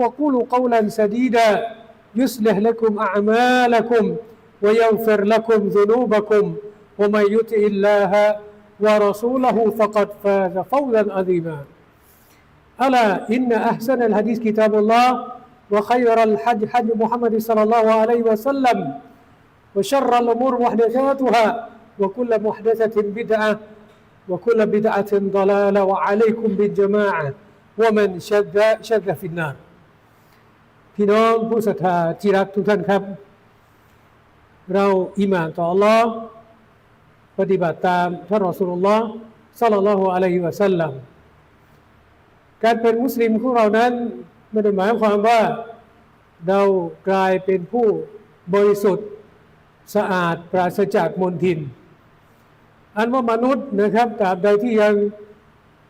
وقولوا قولا سديدا. يصلح لكم أعمالكم ويغفر لكم ذنوبكم. ومن يطع الله ورسوله فقد فاز فوزا عظيما. ألا إن أحسن الحديث كتاب الله وخير الحج حج محمد صلى الله عليه وسلم وشر الأمور محدثاتها وكل محدثة بدعة وكل بدعة ضلالة. وعليكم بالجماعة. ومن شذ شذ في النار. พี่น้องผู้ศรัทธาที่รักทุกท่านครับ เราอิมานต่อ Allah ปฏิบัติตามท่านรอสุลลอฮ์ซัลลัลลอฮุอะลัยฮิวะสัลลัมการเป็นมุสลิมของเรานั้นไม่ได้หมายความว่าเรากลายเป็นผู้บริสุทธิ์สะอาดปราศจากมลทิน อันว่ามนุษย์นะครับตราบใดที่ยัง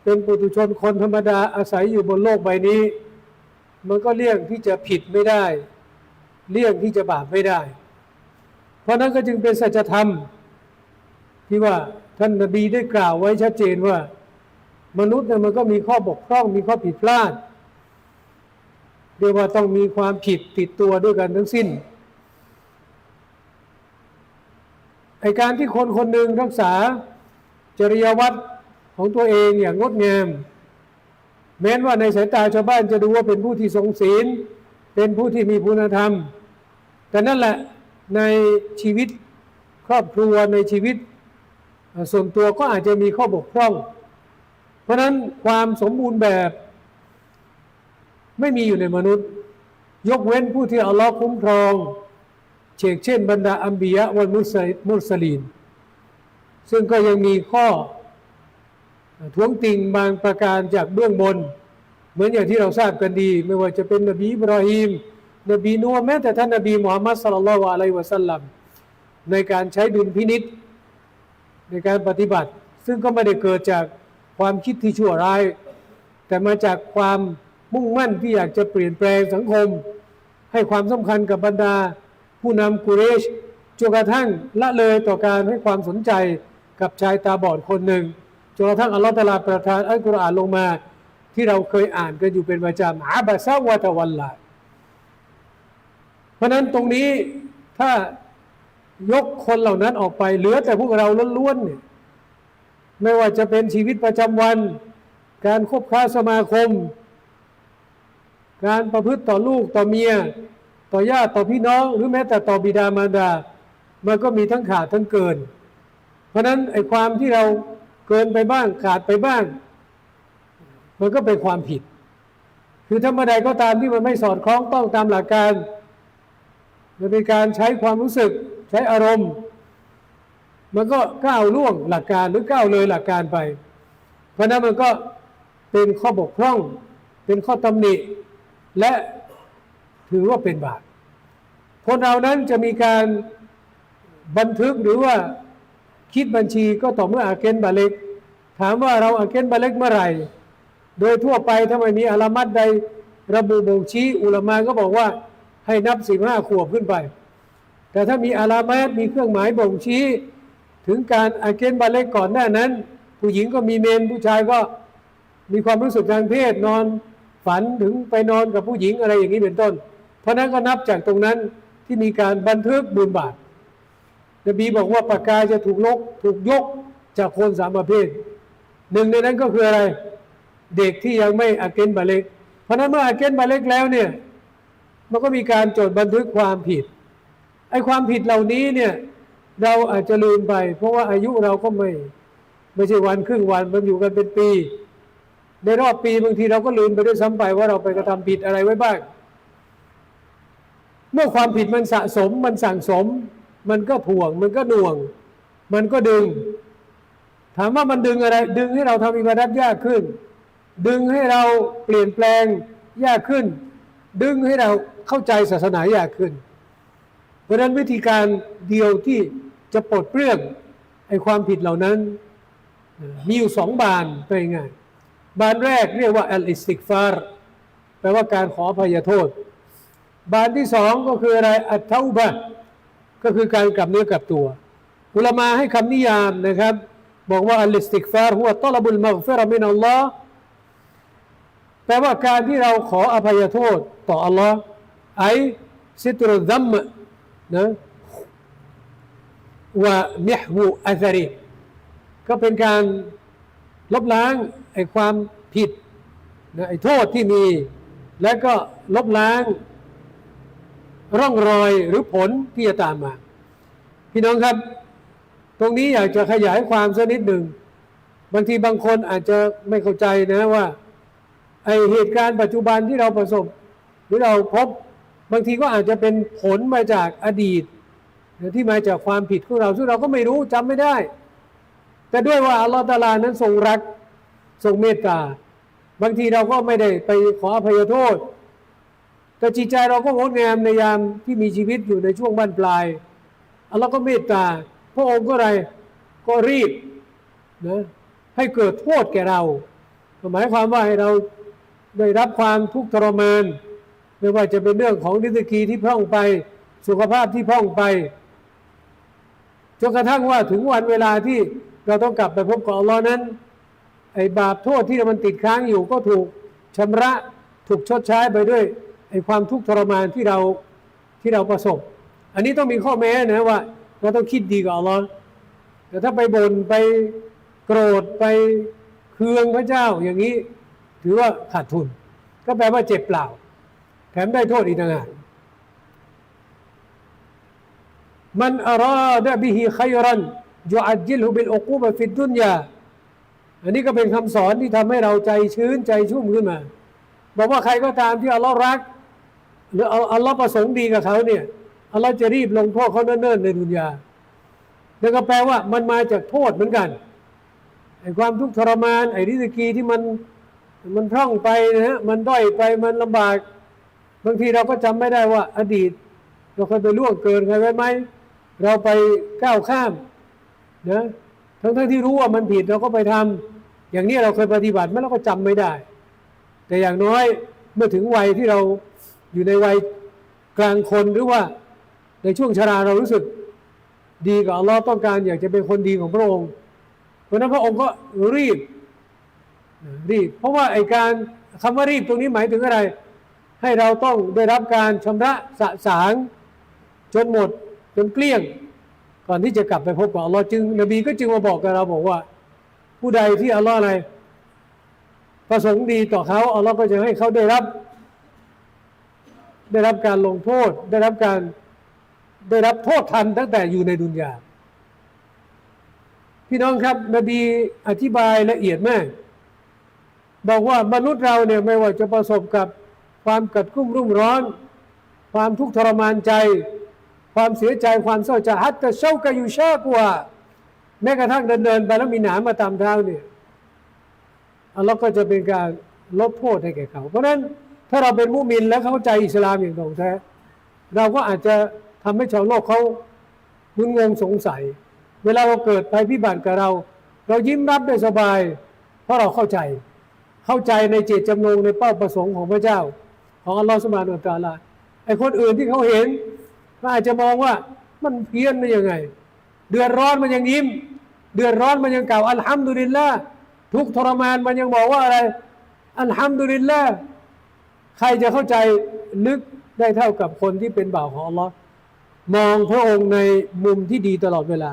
เป็นปุถุชนคนธรรมดาอาศัยอยู่บนโลกใบนี้ มันก็เลี่ยงที่จะผิดไม่ได้ เลี่ยงที่จะบาปไม่ได้ เพราะนั้นก็จึงเป็นสัจธรรม ที่ว่าท่านนบีได้กล่าวไว้ชัดเจนว่า มนุษย์เนี่ยมันก็มีข้อบกพร่องมีข้อผิดพลาดเรียกว่าต้องมีความผิดติดตัวด้วยกันทั้งสิ้นไอการที่คนคนหนึ่งรักษาจริยวัตรของตัวเองอย่างงดงาม แม้นว่าในสายตาชาวบ้านจะดูว่าเป็นผู้ที่ทรงศีล เป็นผู้ที่มีคุณธรรม แต่นั่นแหละในชีวิตครอบครัวในชีวิต ส่วนตัวก็อาจจะมีข้อบกพร่อง เพราะนั้นความสมบูรณ์แบบ ไม่มีอยู่ในมนุษย์ ยกเว้นผู้ที่อัลลอฮ์คุ้มครองเชกเช่นบรรดาอัมบียะวันมุสลีนซึ่งก็ยังมีข้อ ท้วงติงบางประการจากเบื้องบน เหมือนอย่างที่เราทราบกันดี ไม่ว่าจะเป็นนบีอิบราฮิมนบีนัวแม้แต่ท่านนบีมุฮัมมัดสลลัลลอฮุอะลัยวะสัลลัมในการใช้ดุลพินิษในการปฏิบัติ ซึ่งก็ไม่ได้เกิดจากความคิดที่ชั่วร้าย แต่มาจากความมุ่งมั่นที่อยากจะเปลี่ยนแปลงสังคม ให้ความสำคัญกับบรรดา ผู้นำกุเรชจนกระทั่งละเลยต่อการให้ความสนใจกับชายตาบอดคนหนึ่ง จนกระทั่งอัลลอฮฺตะลาประทานอัลกุรอานลงมา ที่เราเคยอ่านกันอยู่เป็นประจำอาบะซาวะตะวันละเพราะนั้นตรงนี้ถ้ายกคนเหล่านั้นออกไป เหลือแต่พวกเราล้วนๆเนี่ยไม่ว่าจะเป็นชีวิตประจำวัน การคบค้าสมาคม การประพฤติต่อลูกต่อเมีย ต่อญาติต่อพี่น้อง หรือแม้แต่ต่อบิดามารดา มันก็มีทั้งขาดทั้งเกิน เพราะนั้นไอ้ความที่เรา เกินไปบ้างขาดไปบ้าง มันก็เป็นความผิด คือถ้าเมื่อใดก็ตามที่มันไม่สอดคล้องต้องตามหลักการมันเป็นการใช้ความรู้สึกใช้อารมณ์ มันก็ก้าวล่วงหลักการหรือก้าวเลยหลักการไป เพราะนั้นมันก็เป็นข้อบกพร่อง เป็นข้อตำหนิ และถือว่าเป็นบาปคนเรานั้นจะมีการบันทึกหรือว่า คิดบัญชีก็ต่อเมื่ออาเกนบาเล็ก ถามว่าเราอาเกนบาเล็กเมื่อไหร่ โดยทั่วไปถ้าไม่มีอารามัดใดระบุบ่งชี้อุลามาก็บอกว่าให้นับสิบห้าขวบขึ้นไป แต่ถ้ามีอารามัดมีเครื่องหมายบ่งชี้ ถึงการอาเกนบาเล็กก่อนหน้านั้น ผู้หญิงก็มีเมนผู้ชายก็มีความรู้สึกทางเพศนอนฝันถึงไปนอนกับผู้หญิงอะไรอย่างนี้เป็นต้น เพราะนั้นก็นับจากตรงนั้นที่มีการบันทึกบุญบาป นบีบอกว่าปากกาจะถูกลกถูกยกจากคนสามประเภท หนึ่งในนั้นก็คืออะไร เด็กที่ยังไม่อาเกนบาเล็ก เพราะนั้นเมื่ออาเกนบาเล็กแล้วเนี่ย มันก็มีการจดบันทึกความผิด ไอ้ความผิดเหล่านี้เนี่ยเราอาจจะลืมไป เพราะว่าอายุเราก็ไม่ไม่ใช่วันครึ่งวันมันอยู่กันเป็นปี ในรอบปีบางทีเราก็ลืมไปด้วยซ้ำไปว่าเราไปกระทำผิดอะไรไว้บ้าง เมื่อความผิดมันสะสมมันสั่งสม มันก็ถ่วง มันก็หน่วง มันก็ดึง ถามว่ามันดึงอะไร ดึงให้เราทำอิบาดัตยากขึ้น ดึงให้เราเปลี่ยนแปลงยากขึ้น ดึงให้เราเข้าใจศาสนายากขึ้น เพราะนั้นวิธีการเดียวที่จะปลดเปลื้องไอ้ความผิดเหล่านั้น มีอยู่สองบานเป็นไงายบานแรกเรียกว่าอัลอิสติกฟารแปลว่าการขออภัยโทษ บานที่สองก็คืออะไรอัตเทาบะ ก็คือการกลับเนื้อกลับตัว อุลามาให้คำนิยามนะครับ บอกว่าอัลอิสติกฟาร์หัวตลบุลมักฟิรมินอัลลอฮ์แปลว่าการที่เราขออภัยโทษต่ออัลลอฮ์ไอซิตรุดัมนะว่ามิฮวูอัซารีก็เป็นการลบล้างไอความผิดนะไอโทษที่มี และก็ลบล้าง ร่องรอยหรือผลที่จะตามมา พี่น้องครับ ตรงนี้อยากจะขยายความสักนิดหนึ่งบางทีบางคนอาจจะไม่เข้าใจนะว่าไอเหตุการณ์ปัจจุบันที่เราประสบ หรือเราพบบางทีก็อาจจะเป็นผลมาจากอดีตที่มาจากความผิดของเราซึ่งเราก็ไม่รู้จำไม่ได้ แต่ด้วยว่าอัลลอฮฺตาลานั้นทรงรักทรงเมตตา บางทีเราก็ไม่ได้ไปขออภัยโทษ แต่จิตใจเราก็งดงามในยามที่มีชีวิตอยู่ในช่วงบ้านปลายอัลลอฮ์ก็เมตตา พระองค์ก็อะไรก็รีบนะให้เกิดโทษแก่เราหมายความว่าให้เราได้รับความทุกข์ทรมาน ไม่ว่าจะเป็นเรื่องของดิสกีที่พร่องไป สุขภาพที่พร่องไปจนกระทั่งว่าถึงวันเวลาที่เราต้องกลับไปพบกับอัลลอฮ์นั้น ไอ้บาปโทษที่มันติดค้างอยู่ก็ถูกชำระถูกชดใช้ไปด้วย ไอ้ความทุกข์ทรมานที่เราที่เราประสบ อันนี้ต้องมีข้อแม้นะว่า เราต้องคิดดีกับอัลลอฮ์แต่ถ้าไปบน่นไปโกรธไปเคืองพระเจ้าอย่างนี้ ถือว่าขาดทุน ก็แปลว่าเจ็บเปล่า แถมได้โทษอีกต่างหากมันอาราดะบิฮิขัยรันยุอัจิลฮุบิลอุกูบะฟิดดุนยาอันนี้ก็เป็นคำสอนที่ทำให้เราใจชื้นใจชุ่มขึ้นมา บอกว่าใครก็ตามที่อัลลอฮ์รัก หรืออัลลอฮ์ประสงค์ดีกับเขาเนี่ยอัลลอฮ์จะรีบลงโทษเขาเนิ่นๆในดุนยานั่นก็แปลว่ามันมาจากโทษเหมือนกันไอ้ความทุกข์ทรมาน ไอ้ริสกีที่มันมันพร่องไปนะฮะมันด้อยไปมันลำบาก บางทีเราก็จำไม่ได้ว่า อดีต เราเคยไปล่วงเกินใครไว้ไหมเราไปก้าวข้ามนะทั้งทั้งที่รู้ว่ามันผิดเราก็ไปทำอย่างนี้เราเคยปฏิบัติไหมเราก็จำไม่ได้ แต่อย่างน้อยเมื่อถึงวัยที่เรา อยู่ในวัยกลางคนหรือว่าในช่วงชราเรารู้สึกดีกับอัลลอฮ์ต้องการอยากจะเป็นคนดีของพระองค์ เพราะนั้นพระองค์ก็รีบรีบ เพราะว่าไอการคำว่ารีบตรงนี้หมายถึงอะไร ให้เราต้องได้รับการชำระสะสาง จนหมดจนเกลี้ยง ก่อนที่จะกลับไปพบกับอัลลอฮ์จึง นบีก็จึงมาบอกกับเราบอกว่า ผู้ใดที่อัลลอฮ์อะไรประสงค์ดีต่อเขาอัลลอฮ์ก็จะให้เขาได้รับ ได้รับการลงโทษ ได้รับการได้รับโทษทันตั้งแต่อยู่ในดุนยาพี่น้องครับ นบีอธิบายละเอียดมาก บอกว่ามนุษย์เราเนี่ยไม่ว่าจะประสบกับความกัดกุ้มรุ่มร้อน ความทุกข์ทรมานใจ ความเสียใจความเศร้าใจฮัตตะเช้ากะอยู่ชากว่า แม้กระทั่งเดินเดินไปแล้วมีหนามมาตามเท้าเนี่ยอัลลอฮ์ก็จะเป็นการลดโทษให้แก่เขา เพราะฉะนั้น ถ้าเราเป็นมุมินและเข้าใจอิสลามอย่างตรงแท้ เราก็อาจจะทำให้ชาวโลกเขามึนงงสงสัย เวลาเราเกิดภัยพิบัติกับเรา เรายิ้มรับได้สบาย เพราะเราเข้าใจ เข้าใจในเจตจำนงในเป้าประสงค์ของพระเจ้า ของอัลลอฮฺสุบานอัลตาลาไอ้คนอื่นที่เขาเห็นก็อาจจะมองว่ามันเพี้ยนมันยังไง เดือดร้อนมันยังยิ้ม เดือดร้อนมันยังกล่าวอัลฮัมดุลิลละทุกทรมานมันยังบอกว่าอะไรอัลฮัมดุลิลละ ใครจะเข้าใจลึกได้เท่ากับคนที่เป็นบ่าวของอัลลอฮ์มองพระองค์ในมุมที่ดีตลอดเวลา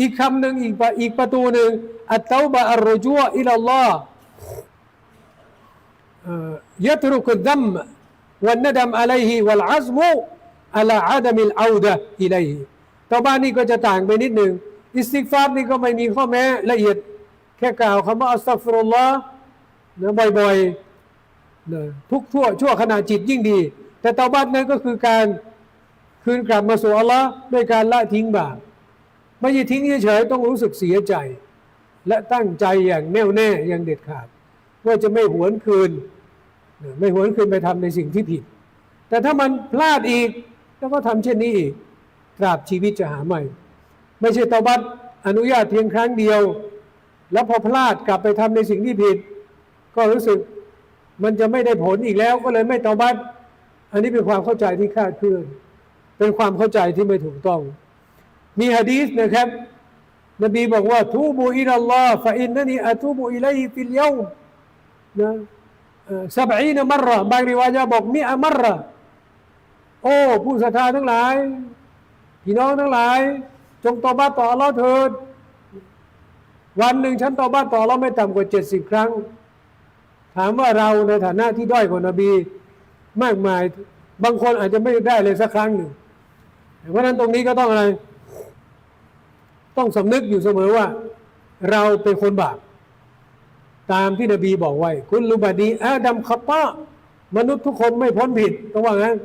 อีกคำหนึ่งอีกอีกประตูหนึ่งอัตเตาบะอัลรจัวอิลลอฮ์ยัตรุกดัมวันนดมอะลัยฮิวัลอัซมุอะลอาดามิลอาดะอิลัยฮิตอบ้านนี่ก็จะต่างไปนิดหนึ่งอิสติกฟาร์นี่ก็ไม่มีข้อแม้ละเอียด แค่กล่าวคำว่าอัสตัฟรุลลอฮ์นะบ่อยๆ ทุกชั่วชั่วขณะจิตยิ่งดี แต่เตาบัตนั้นก็คือการคืนกลับมาสู่อัลลอฮ์ด้วยการละทิ้งบาปไม่ใช่ทิ้งเฉยๆต้องรู้สึกเสียใจ และตั้งใจอย่างแน่วแน่อย่างเด็ดขาด ว่าจะไม่หวนคืน ไม่หวนคืนไปทำในสิ่งที่ผิด แต่ถ้ามันพลาดอีกแล้วก็ทำเช่นนี้อีกตราบชีวิตจะหาใหม่ ไม่ใช่ตาบัตอนุญาตเพียงครั้งเดียว แล้วพอพลาดกลับไปทำในสิ่งที่ผิด ก็รู้สึก มันจะไม่ได้ผลอีกแล้วก็เลยไม่ตาบัตอันนี้เป็นความเข้าใจที่คาดเคลื่อน เป็นความเข้าใจที่ไม่ถูกต้อง มีฮะดีษนะครับ นบีบอกว่าทูบูอิลลอฮ์ฟะอินนันีอะทูบูอิลัยฟิลยาม์นะสับอีนมัรระบางริวายะบอกมีอะมัรระโอ้ ผู้ศรัทธาทั้งหลาย พี่น้องทั้งหลาย จงตอบัตต่ออัลลอฮ์เถิด วันหนึ่งฉันตอบัตต่ออัลลอฮ์ไม่ต่ำกว่าเจ็ดสิบครั้ง ถามว่าเราในฐานะที่ด้อยกว่านบี มากมาย บางคนอาจจะไม่ได้เลยสักครั้งหนึ่งเพราะฉะนั้นตรงนี้ก็ต้องอะไร ต้องสำนึกอยู่เสมอว่า เราเป็นคนบาปตามที่นบีบอกไว้ คุณลุบาดีอาดัมขัตตามนุษย์ทุกคนไม่พ้นผิดต้องว่างั้น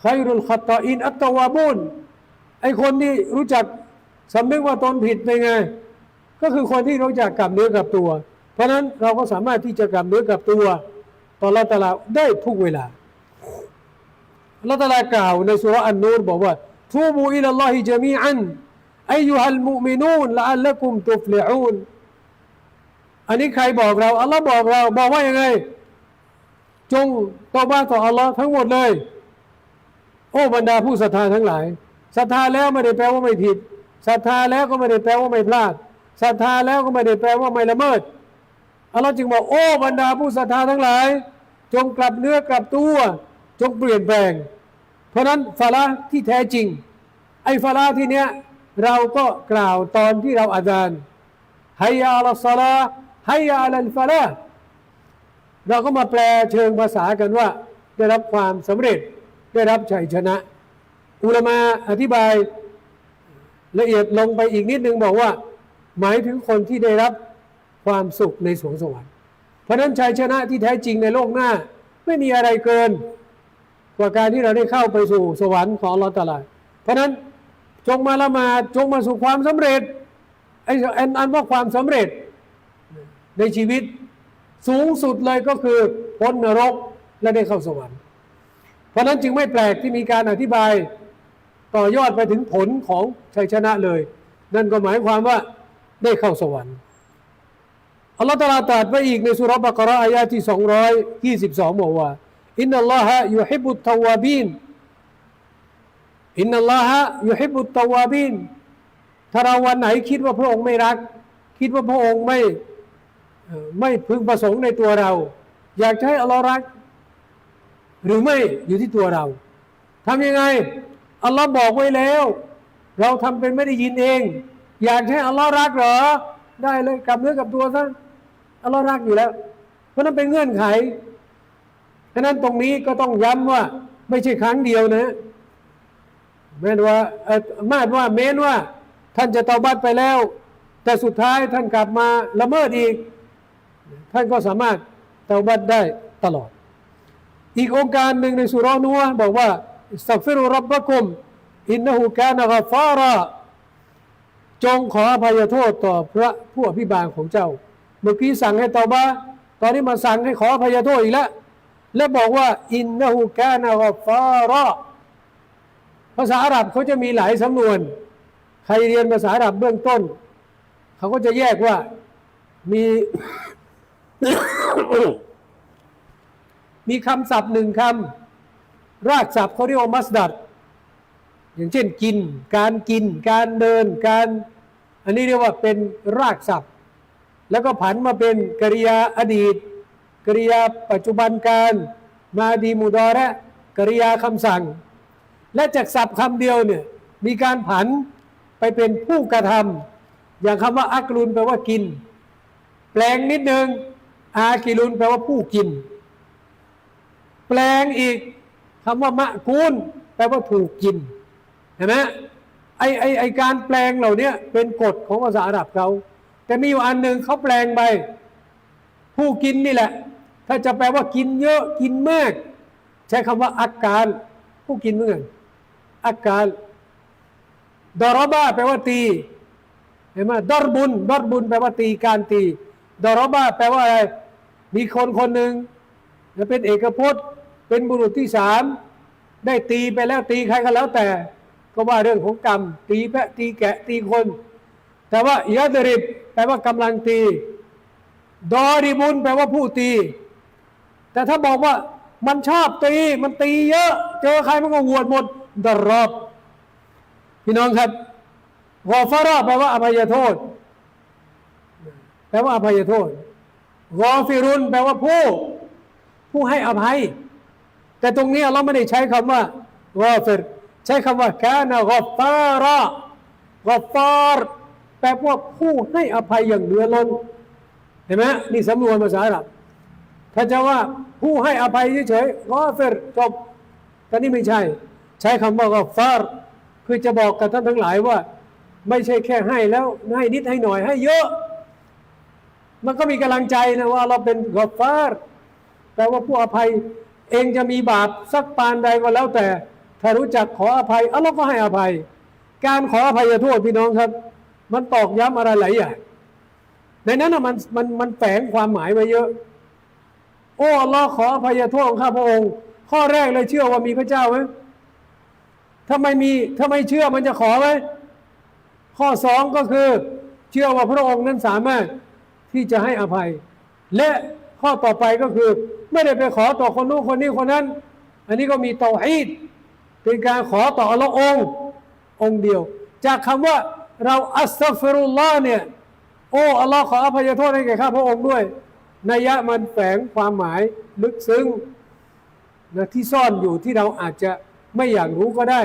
ใครรุลขัตตอิน อัตตวาบุนไอคนที่รู้จักสำนึกว่าตนผิดเป็นไง ก็คือคนที่รู้จักกลับเนื้อกลับตัว เพราะฉะนั้นเราก็สามารถที่จะกลับเนื้อกลับตัวต่อละตลาได้ทุกเวลาละตลากล่าวในสุรอันนูรบอกว่าทูบูอิลลอฮิจามีอันอายุฮัลมุมินูนละอัลละกุมตุฟลิอูนอันนี้ใครบอกเราอัลลอฮ์บอกเราบอกว่ายังไง จงตอบ้าต่ออัลลอฮ์ทั้งหมดเลย โอ้บรรดาผู้ศรัทธาทั้งหลายศรัทธาแล้วไม่ได้แปลว่าไม่ผิดศรัทธาแล้วก็ไม่ได้แปลว่าไม่พลาดศรัทธาแล้วก็ไม่ได้แปลว่าไม่ละเมิด อัลลอฮ์จึงบอกโอ้บรรดาผู้ศรัทธาทั้งหลาย จงกลับเนื้อกลับตัว จงเปลี่ยนแปลง เพราะนั้นฟาละที่แท้จริง ไอ้ฟาละที่เนี้ยเราก็กล่าวตอนที่เราอาจารย์ฮัยยาอัลสลาฮัยยาอัลฟาละเราก็มาแปลเชิงภาษากันว่า ได้รับความสำเร็จได้รับชัยชนะ อุลามาอธิบายละเอียดลงไปอีกนิดนึงบอกว่า หมายถึงคนที่ได้รับ ความสุขในสวงสวรรค์ เพราะนั้นชัยชนะที่แท้จริงในโลกหน้า ไม่มีอะไรเกิน กว่าการที่เราได้เข้าไปสู่สวรรค์ของลอฮฺตะอาลาเพราะนั้นจงมาละมาจงมาสู่ความสำเร็จไอ้อันอันว่าความสำเร็จในชีวิตสูงสุดเลยก็คือพ้นนรกและได้เข้าสวรรค์ เพราะนั้นจึงไม่แปลกที่มีการอธิบายต่อยอดไปถึงผลของชัยชนะเลย นั่นก็หมายความว่าได้เข้าสวรรค์ อัลลอฮฺตรัสตรัสไว้อีกในสุรบะกราอายาที่ 222 บอกว่า อินนัลลอฮะยุฮิบุตตวาบีนอินนัลลอฮะยุฮิบุตตวาบีนถ้าเราวันไหนคิดว่าพระองค์ไม่รัก คิดว่าพระองค์ไม่ไม่พึงประสงค์ในตัวเรา อยากให้อัลลอฮ์รัก หรือไม่อยู่ที่ตัวเราทำยังไงอัลลอฮ์บอกไว้แล้ว เราทำเป็นไม่ได้ยินเอง อยากให้อัลลอฮ์รักเหรอ ได้เลยกลับเนื้อกับตัวซะ อัลลอฮ์รักอยู่แล้ว เพราะนั้นเป็นเงื่อนไขฉะนั้นตรงนี้ก็ต้องย้ำว่า ไม่ใช่ครั้งเดียวนะ แม้ว่ามาดว่าเม้นว่า ท่านจะเตาบัตไปแล้ว แต่สุดท้ายท่านกลับมาละเมิดอีก ท่านก็สามารถเตาบัตได้ตลอด อีกองค์การหนึ่งในสุรานัวบอกว่าสักฟิรุรับบะกุมอินนหูกานกฟาระจงขออภัยโทษต่อพระผู้อภิบาลของเจ้า เมื่อกี้สั่งให้เตาบาตอนนี้มาสั่งให้ขออภัยโทษอีกแล้ว และบอกว่า อินนหูกานกฟาระภาษาอาหรับเขาจะมีหลายสำนวน ใครเรียนภาษาอาหรับเบื้องต้น เขาก็จะแยกว่ามีมีคำศัพท์หนึ่งคำ รากศัพท์เขาเรียกว่ามัสดัด อย่างเช่นกิน การกิน การเดิน การ อันนี้เรียกว่าเป็นรากศัพท์ แล้วก็ผันมาเป็นกริยาอดีต กริยาปัจจุบันการมาดีมูดอระกริยาคำสั่ง และจากศัพท์คำเดียวเนี่ยมีการผันไปเป็นผู้กระทำอย่างคำว่าอักลุนแปลว่ากิน แปลงนิดนึงอากิลุนแปลว่าผู้กิน แปลงอีกคำว่ามะกูนแปลว่าถูกกินเห็นไหมไอไอไอการแปลงเหล่านี้เป็นกฎของภาษาอาหรับเขา แต่มีอยู่อันหนึ่งเขาแปลงไปผู้กินนี่แหละ ถ้าจะแปลว่ากินเยอะกินมาก ใช้คำว่าอาการ ผู้กินเหมือนกันอาการดารบ้าแปลว่าตีเห็นไหมดอรบุญดอรบุญแปลว่าตีการตีดารบ้าแปลว่าอะไรมีคนคนหนึ่งเป็นเอกพจน์เป็นบุรุษที่สามได้ตีไปแล้วตีใครก็แล้วแต่ ก็ว่าเรื่องของกรรม ตีแพะตีแกะตีคน แต่ว่ายาดริบแปลว่ากำลังตี ดอริบุญแปลว่าผู้ตี แต่ถ้าบอกว่ามันชอบตี มันตีเยอะ เจอใครมันก็หวดหมดดรอบ พี่น้องครับกอฟาราแปลว่าอภัยโทษ แปลว่าอภัยโทษกอฟิรุนแปลว่าผู้ ผู้ให้อภัย แต่ตรงนี้เราไม่ได้ใช้คำว่ากอฟิรใช้คำว่าแกนะกอฟาระกอฟาร์ แปลว่าผู้ให้อภัยอย่างเหลือล้นเห็นไหมนี่สำนวนภาษาอับถ้าจะว่าผู้ให้อภัยเฉยๆกอฟิรจบแต่นี่ไม่ใช่ ใช้คำว่ากอฟารคือจะบอกกับท่านทั้งหลายว่า ไม่ใช่แค่ให้แล้วให้นิดให้หน่อยให้เยอะ มันก็มีกำลังใจนะว่าเราเป็นกอฟารแปลว่าผู้อภัยเองจะมีบาปสักปานใดก็แล้วแต่ถ้ารู้จักขออภัยอัลลอฮ์ก็ให้อภัย การขออภัยโทษพี่น้องครับ มันตอกย้ำอะไรหลายอย่างในนั้นนะมันมันมันแฝงความหมายไว้เยอะ โอ้ลอขออภัยโทษของข้าพระองค์ ข้อแรกเลยเชื่อว่ามีพระเจ้าไหมถ้าไม่มีถ้าไม่เชื่อมันจะขอไหมข้อสองก็คือ เชื่อว่าพระองค์นั้นสามารถที่จะให้อภัย และข้อต่อไปก็คือ ไม่ได้ไปขอต่อคนนู้นคนนี้คนนั้น อันนี้ก็มีเตาฮีดเป็นการขอต่อลลองค์องค์เดียว จากคำว่า เราอัสซัฟฟิรุลลอฮ์เนี่ย โอ้อัลลอฮ์ขออภัยโทษให้แก่ข้าพระองค์ด้วยนัยยะมันแฝงความหมายลึกซึ้งนะที่ซ่อนอยู่ที่เราอาจจะไม่อยากรู้ก็ได้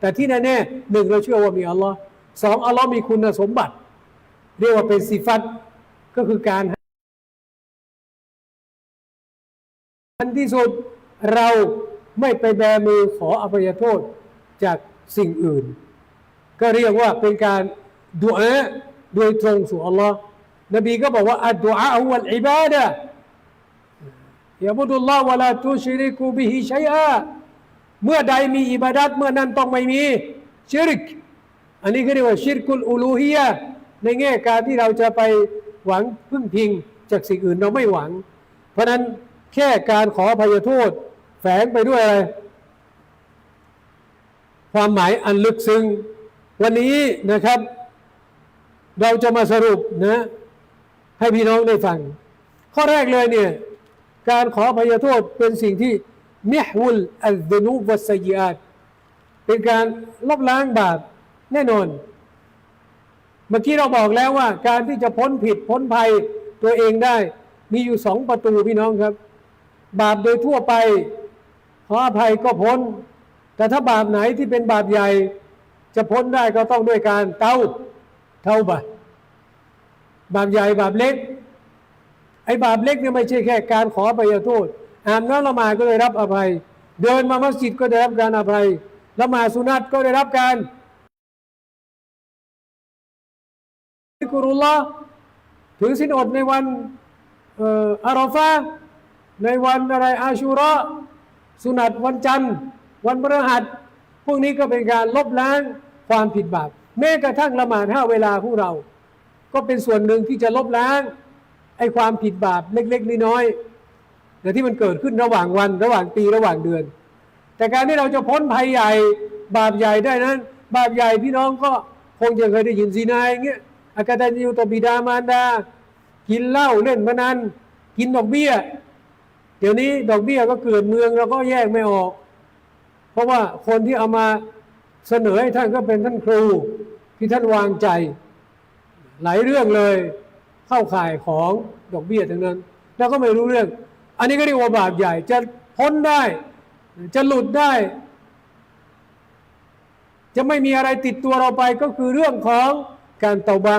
แต่ที่แน่ๆหนึ่งเราเชื่อว่ามีอัลลอฮ์สองอัลลอฮ์มีคุณสมบัติ เรียกว่าเป็นสิฟัตก็คือการอันที่สุดเราไม่ไปแบมือขออภัยโทษจากสิ่งอื่น ก็เรียกว่าเป็นการ ดุอาโดยตรงสู่อัลลอฮ์นบีก็บอกว่าอัดดุอาฮุวัลอิบาดะยาบุดุลลอฮ์วะลาตุชริกูบิฮิชัยอาเมื่อใดมีอิบาดัตเมื่อนั้นต้องไม่มีชิริก อันนี้ก็เรียกว่าชิรกุลอูลูฮียะในแง่การที่เราจะไปหวังพึ่งพิงจากสิ่งอื่นเราไม่หวัง เพราะนั้นแค่การขออภัยโทษ แฝงไปด้วยอะไรความหมายอันลึกซึ้งวันนี้นะครับ เราจะมาสรุปนะ ให้พี่น้องได้ฟัง ข้อแรกเลยเนี่ย การขออภัยโทษเป็นสิ่งที่มิฮุลอัลดนูวัสยิอาตเป็นการลบล้างบาปแน่นอน เมื่อกี้เราบอกแล้วว่า การที่จะพ้นผิดพ้นภัยตัวเองได้ มีอยู่สองประตูพี่น้องครับ บาปโดยทั่วไป ขออภัยก็พ้น แต่ถ้าบาปไหนที่เป็นบาปใหญ่ จะพ้นได้ก็ต้องด้วยการเต้าเท่าบา บาปใหญ่บาปเล็ก ไอ้บาปเล็กเนี่ยไม่ใช่แค่การขออภัยโทษอ่านน้ำละหมาดก็ได้รับอภัย เดินมามัสยิดก็ได้รับการอภัยละหมาดสุนัตก็ได้รับการกุรุลลอฮ์ถือสินอดในวันเอ่ออาราฟาในวันอะไรอาชูระสุนัตวันจันทร์ วันพฤหัส พวกนี้ก็เป็นการลบล้างความผิดบาปแม้กระทั่งละหมาดห้าเวลาของเรา ก็เป็นส่วนหนึ่งที่จะลบล้างไอ้ความผิดบาปเล็ก ๆน้อยๆแต่ที่มันเกิดขึ้นระหว่างวันระหว่างปีระหว่างเดือน แต่การที่เราจะพ้นภัยใหญ่บาปใหญ่ได้นั้น บาปใหญ่พี่น้องก็คงจะเคยได้ยินซีนายอย่างเงี้ยอากาตันยูตบิดามารดา กินเหล้าเล่นพนันกินดอกเบี้ย เดี๋ยวนี้ดอกเบี้ยก็เกิดเมืองเราก็แยกไม่ออก เพราะว่าคนที่เอามาเสนอให้ท่านก็เป็นท่านครูที่ท่านวางใจ หลายเรื่องเลยเข้าข่ายของดอกเบี้ยทั้งนั้น แล้วก็ไม่รู้เรื่อง อันนี้ก็เรียกว่าบาปใหญ่จะพ้นได้ จะหลุดได้ จะไม่มีอะไรติดตัวเราไปก็คือเรื่องของการเตาบา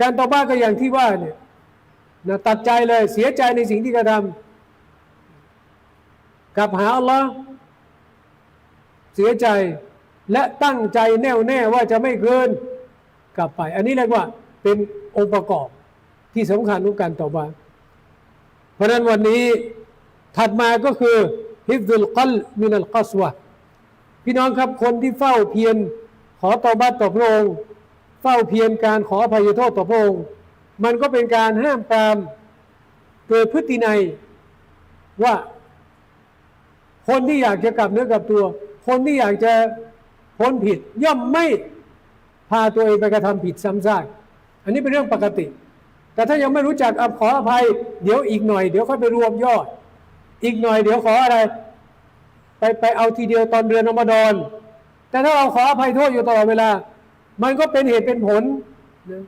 การเตาบาก็อย่างที่ว่าเนี่ยนะตัดใจเลยเสียใจในสิ่งที่กระทำกลับหาอัลลอฮ์เสียใจและตั้งใจแน่วแน่ว่าจะไม่เกิน กลับไป อันนี้เรียกว่าเป็นองค์ประกอบที่สำคัญของการตอบบาเพราะฉะนั้นวันนี้ถัดมาก็คือฮิฟดุลกัลมินัลกัสวะพี่น้องครับคนที่เฝ้าเพียรขอตอบัตต่อพระองค์เฝ้าเพียรการขออภัยโทษต่อพระองค์มันก็เป็นการห้ามปรามเกิดพฤตินัยว่า คนที่อยากจะกลับเนื้อกลับตัว คนที่อยากจะพ้นผิดย่อมไม่ พาตัวเองไปกระทำผิดซ้ำซากอันนี้เป็นเรื่องปกติ แต่ถ้ายังไม่รู้จักอขออภัย เดี๋ยวอีกหน่อย เดี๋ยวค่อยไปรวมยอด อีกหน่อยเดี๋ยวขออะไร ไปไปเอาทีเดียวตอนเดือนอมฎอน แต่ถ้าเราขออภัยโทษอยู่ตลอดเวลา มันก็เป็นเหตุเป็นผล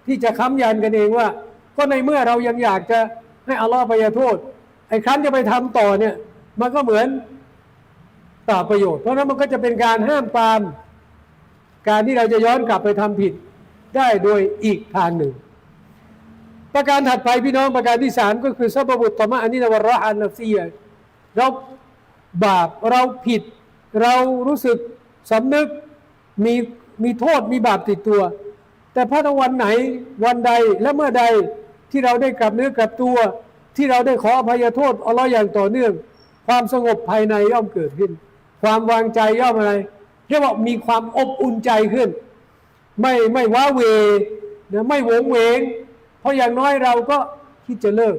ที่จะค้ำยันกันเองว่า ก็ในเมื่อเรายังอยากจะให้อัลลอฮ์อภัยโทษไอ้ครั้นจะไปทำต่อเนี่ย มันก็เหมือนต่อประโยชน์ เพราะฉะนั้นมันก็จะเป็นการห้ามปราม การที่เราจะย้อนกลับไปทำผิดได้โดยอีกทางหนึ่ง ประการถัดไปพี่น้องประการที่สามก็คือซับบุตตมะอันนี้นะวะรหันนัฟซียเราบาปเราผิด เรารู้สึกสำนึกมีมีโทษมีบาปติดตัว แต่พระตะวันไหนวันใดและเมื่อใดที่เราได้กลับเนื้อกลับตัว ที่เราได้ขออภัยโทษอัลลอฮ์อย่างต่อเนื่อง ความสงบภายในย่อมเกิดขึ้น ความวางใจย่อมอะไร เรียกว่ามีความอบอุ่นใจขึ้น ไม่ไม่ว้าเวนะไม่โหวงเวง เพราะอย่างน้อยเราก็คิดจะเลิก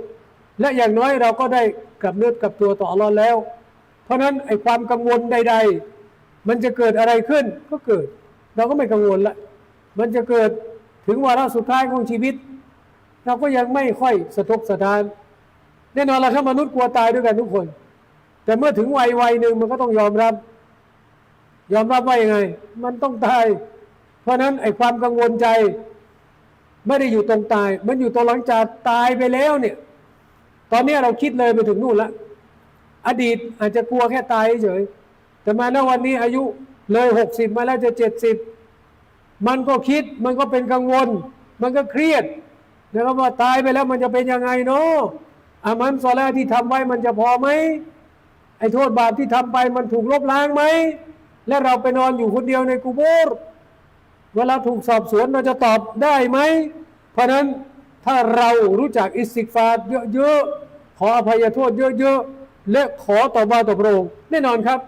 และอย่างน้อยเราก็ได้กลับเนื้อกลับตัวต่ออัลลอฮ์แล้ว เพราะนั้นไอ้ความกังวลใด ๆ มันจะเกิดอะไรขึ้นก็เกิด เราก็ไม่กังวลละมันจะเกิดถึงวาระสุดท้ายของชีวิต เราก็ยังไม่ค่อยสะทกสะท้านแน่นอนละครับมนุษย์กลัวตายด้วยกันทุกคน แต่เมื่อถึงวัยวัยหนึ่งมันก็ต้องยอมรับ ยอมรับว่ายังไง มันต้องตาย เพราะฉะนั้นไอ้ความกังวลใจ ไม่ได้อยู่ตรงตาย มันอยู่ตรงหลังจากตายไปแล้วเนี่ย ตอนนี้เราคิดเลยไปถึงนู่นละ อดีตอาจจะกลัวแค่ตายเฉย แต่มาณวันนี้อายุเลยหกสิบมาแล้วจะเจ็ดสิบมันก็คิดมันก็เป็นกังวล มันก็เครียดนะครับว่าตายไปแล้วมันจะเป็นยังไงเนาะอามันซอลาที่ทำไว้มันจะพอไหมไอ้โทษบาปที่ทำไปมันถูกลบล้างไหม และเราไปนอนอยู่คนเดียวในกูโบร์เวลาถูกสอบสวนเราจะตอบได้ไหม เพราะนั้นถ้าเรารู้จักอิสติกฟาร์เยอะๆ ขออภัยโทษเยอะๆ และขอต่อบาต่อพระองค์แน่นอนครับ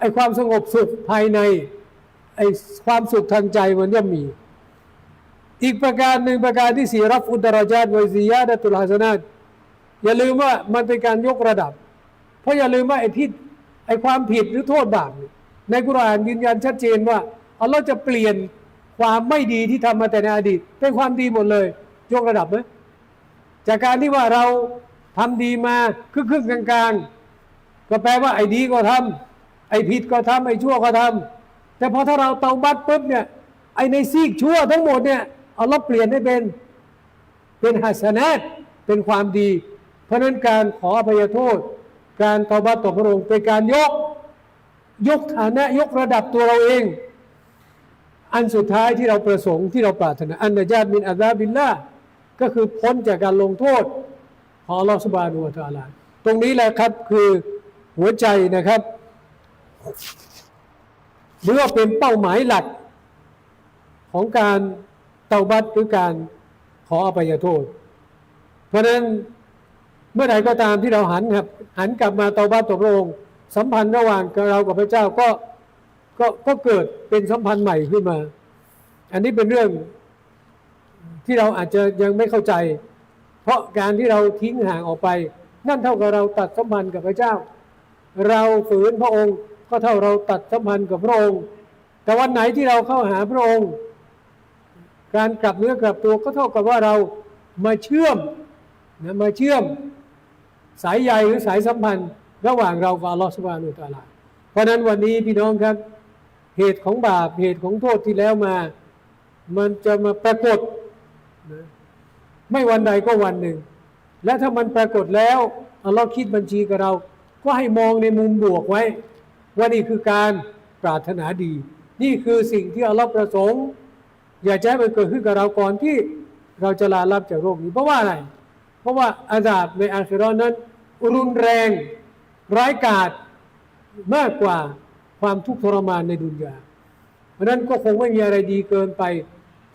ไอความสงบสุขภายในไอความสุขทางใจมันย่อมมี อีกประการหนึ่งประการที่สี่รับอุตราจารวซียาดะตุลฮาสนาตอย่าลืมว่ามันเป็นการยกระดับ เพราะอย่าลืมว่าไอ้ผิดไอความผิดหรือโทษบาปเนี่ย ในกุรอานยืนยันชัดเจนว่าอัลลอฮ์จะเปลี่ยนความไม่ดีที่ทำมาแต่ในอดีตเป็นความดีหมดเลย ยกระดับไหมจากการที่ว่าเราทำดีมาครึ่งๆกลางๆ ก็แปลว่าไอ้ดีก็ทำไอ้ผิดก็ทำไอ้ชั่วก็ทำแต่พอถ้าเราเตาบัตปุ๊บเนี่ยไอ้ในซีกชั่วทั้งหมดเนี่ยอัลลอฮ์เปลี่ยนให้เป็นเป็นฮัสนัตเป็นความดี เพราะฉะนั้นการขออภัยโทษ การตอบัตต่อพระองค์เป็นการยก ยกฐานะยกระดับตัวเราเอง อันสุดท้ายที่เราประสงค์ที่เราปรารถนาอันนญาตมินอาซาบิลละก็คือพ้นจากการลงโทษของอัลอสบานุวะตอาลาตรงนี้แหละครับคือหัวใจนะครับหรือว่าเป็นเป้าหมายหลักของการเตาบัตหรือการขออภัยโทษ เพราะฉะนั้นเมื่อใดก็ตามที่เราหันครับหันกลับมาเตาบัตต่อพระองค์ สัมพันธ์ระหว่างเรากับพระเจ้าก็ก็ก็เกิดเป็นสัมพันธ์ใหม่ขึ้นมา อันนี้เป็นเรื่องที่เราอาจจะยังไม่เข้าใจ เพราะการที่เราทิ้งห่างออกไป นั่นเท่ากับเราตัดสัมพันธ์กับพระเจ้า เราฝืนพระองค์ก็เท่าเราตัดสัมพันธ์กับพระองค์ แต่วันไหนที่เราเข้าหาพระองค์ การกลับเนื้อกลับตัวก็เท่ากับว่าเรามาเชื่อมนะมาเชื่อมสายใยหรือสายสัมพันธ์ ระหว่างเรากับอัลลอฮฺสุบานุตาลาเพราะนั้นวันนี้พี่น้องครับ เหตุของบาปเหตุของโทษที่แล้วมา มันจะมาปรากฏนะไม่วันใดก็วันหนึ่ง และถ้ามันปรากฏแล้วอัลลอฮ์คิดบัญชีกับเรา ก็ให้มองในมุมบวกไว้ ว่านี่คือการปรารถนาดี นี่คือสิ่งที่อัลลอฮ์ประสงค์ อยากจะให้มันเกิดขึ้นกับเราก่อนที่เราจะลาลับจากโรคนี้เพราะว่าอะไร เพราะว่าอาดาบในอาคิราะห์นั้น รุนแรง ร้ายกาจมากกว่าความทุกข์ทรมานในดุนยา เพราะนั้นก็คงไม่มีอะไรดีเกินไป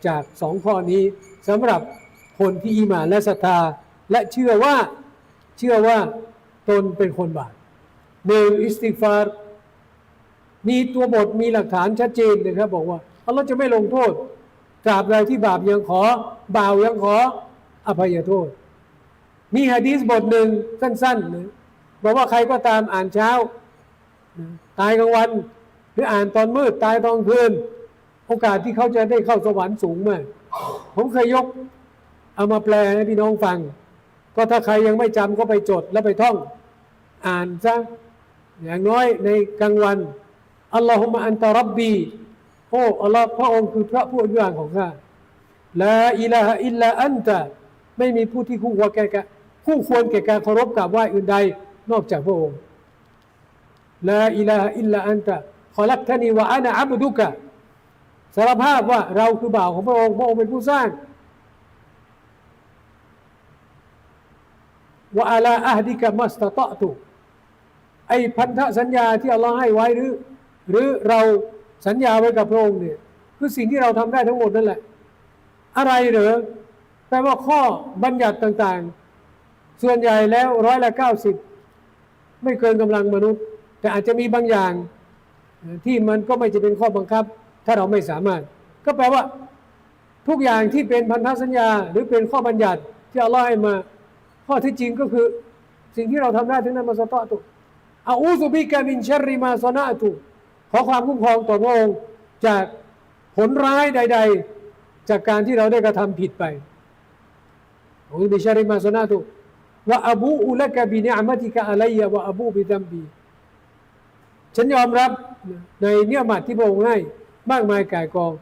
จากสองข้อนี้สำหรับคนที่อีหมานและศรัทธา และเชื่อว่าเชื่อว่าตนเป็นคนบาปหนึ่งอิสติกฟารมีตัวบทมีหลักฐานชัดเจนนะครับ บอกว่าอัลลอฮ์จะไม่ลงโทษตราบใดที่บาปยังขอบ่าวยังขออภัยโทษ มีฮะดีษบทหนึ่งสั้นๆนะ บอกว่าใครก็ตามอ่านเช้า ตายกลางวัน หรืออ่านตอนมืดตายตอนคืน โอกาสที่เขาจะได้เข้าสวรรค์สูงมากผมเคยยกเอามาแปลให้พี่น้องฟัง ก็ถ้าใครยังไม่จำก็ไปจดแล้วไปท่อง อ่านซะอย่างน้อยในกลางวันอัลลอฮุมะอันตะรับบีโอ้อัลลอฮ์พระองค์คือพระผู้อภิบาลของข้าลาอิลาฮะอิลลาอันตะไม่มีผู้ที่คู่ควรแก่การคู่ควรแก่การเคารพกราบไหว้อื่นใด นอกจากพระองค์ลาอิลาอิลลาอันตะขอรักทานีวะอานะอับดุกะสารภาพว่าเราคือบ่าวของพระองค์พระองค์เป็นผู้สร้างว่าอาลาอาฮดิกะมัสตะตะตุไอพันธสัญญาที่อัลลอฮ์ให้ไว้หรือ หรือเราสัญญาไว้กับพระองค์เนี่ยคือสิ่งที่เราทำได้ทั้งหมดนั่นแหละ อะไรเหรอแปลว่าข้อบัญญัติต่างๆ ส่วนใหญ่แล้วร้อยละเก้าสิบ ไม่เกินกำลังมนุษย์ แต่อาจจะมีบางอย่างที่มันก็ไม่จะเป็นข้อบังคับ ถ้าเราไม่สามารถ ก็แปลว่า ทุกอย่างที่เป็นพันธสัญญา หรือเป็นข้อบัญญัติที่อัลลอฮ์ให้มา ข้อที่จริงก็คือ สิ่งที่เราทำได้ทั้งนั้นมาสตอตุอาอูซุบิกามินชริมาซนาตุขอความคุ้มครองต่อพระองค์จากผลร้ายใด ๆ จากการที่เราได้กระทำผิดไปอูซุบิชริมาซนาตุ ว่าอบูอุลกะบิเนอมติกะอะลัยะวะอบูบิดัมบีฉันยอมรับในเนื้อหมัดที่พระองค์ให้มากมายก่ายกอง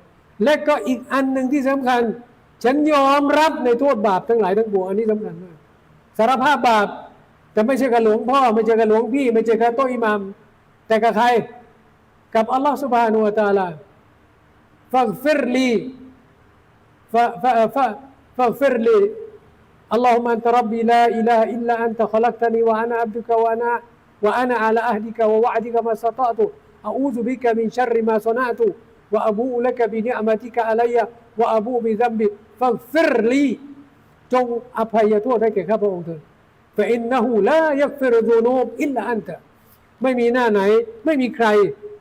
และก็อีกอันหนึ่งที่สำคัญ ฉันยอมรับในโทษบาปทั้งหลายทั้งปวงอันนี้สำคัญมากสารภาพบาปแต่ไม่ใช่กับหลวงพ่อ ไม่ใช่กับหลวงพี่ ไม่ใช่กับโตอิหมามแต่กับใครกับอัลลอฮฺสุบฮานุวะตาลาฟักฟิรลีฟะฟ อัลลอฮุมะตะรับบิลาอิลาอิลลาอันตะขลักตานีวะอานะอับดุกะวะนะวะอานะอาลาอัฮดิกะวะวะดิกะมาสตาตุอาอูซุบิกะมินชัรริมาสนาตุวะอบูอุลกะบินิอามติกะอะลัยวะอบูบิซัมบิฟังฟิรลีจงอภัยโทษให้แก่ข้าพระองค์เถิดฟะอินนะฮูลายักฟิรุซูนูบอิลลาอันตะไม่มีหน้าไหน ไม่มีใคร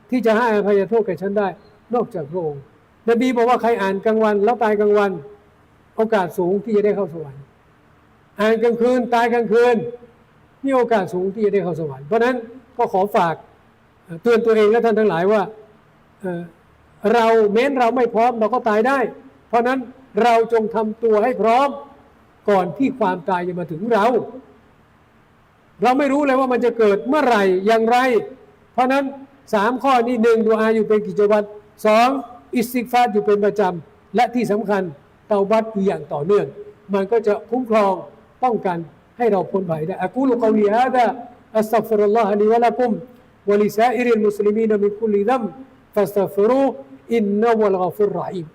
ที่จะให้อภัยโทษแก่ฉันได้ นอกจากพระองค์นบีบอกว่าใครอ่านกลางวัน แล้วตายกลางวัน โอกาสสูงที่จะได้เข้าสวรรค์ อ่านกลางคืนตายกลางคืนมีโอกาสสูงที่จะได้เข้าสวรรค์เพราะนั้นก็ขอฝากเตือนตัวเองและท่านทั้งหลายว่าเเราแม้นเราไม่พร้อมเราก็ตายได้ เพราะนั้นเราจงทำตัวให้พร้อมก่อนที่ความตายจะมาถึงเรา เราไม่รู้เลยว่ามันจะเกิดเมื่อไหร่อย่างไร เพราะนั้นสามข้อนี้หนึ่งดูอาอยู่เป็นกิจวัตรสองอิสติกฟาร์อยู่เป็นประจำและที่สำคัญเตาบัตอยู่อย่างต่อเนื่อง มันก็จะคุ้มครอง ป้องกันให้เราพ้นภัยได้อะกูลุกอลีฮะดะอัสตัฆฟิรุลลอฮะลีวะละกุมวะลิซาอิริลมุสลิมีนมินคุลิดัมฟัสตัฆฟิรูอินนะวัลกอฟุรรอฮีม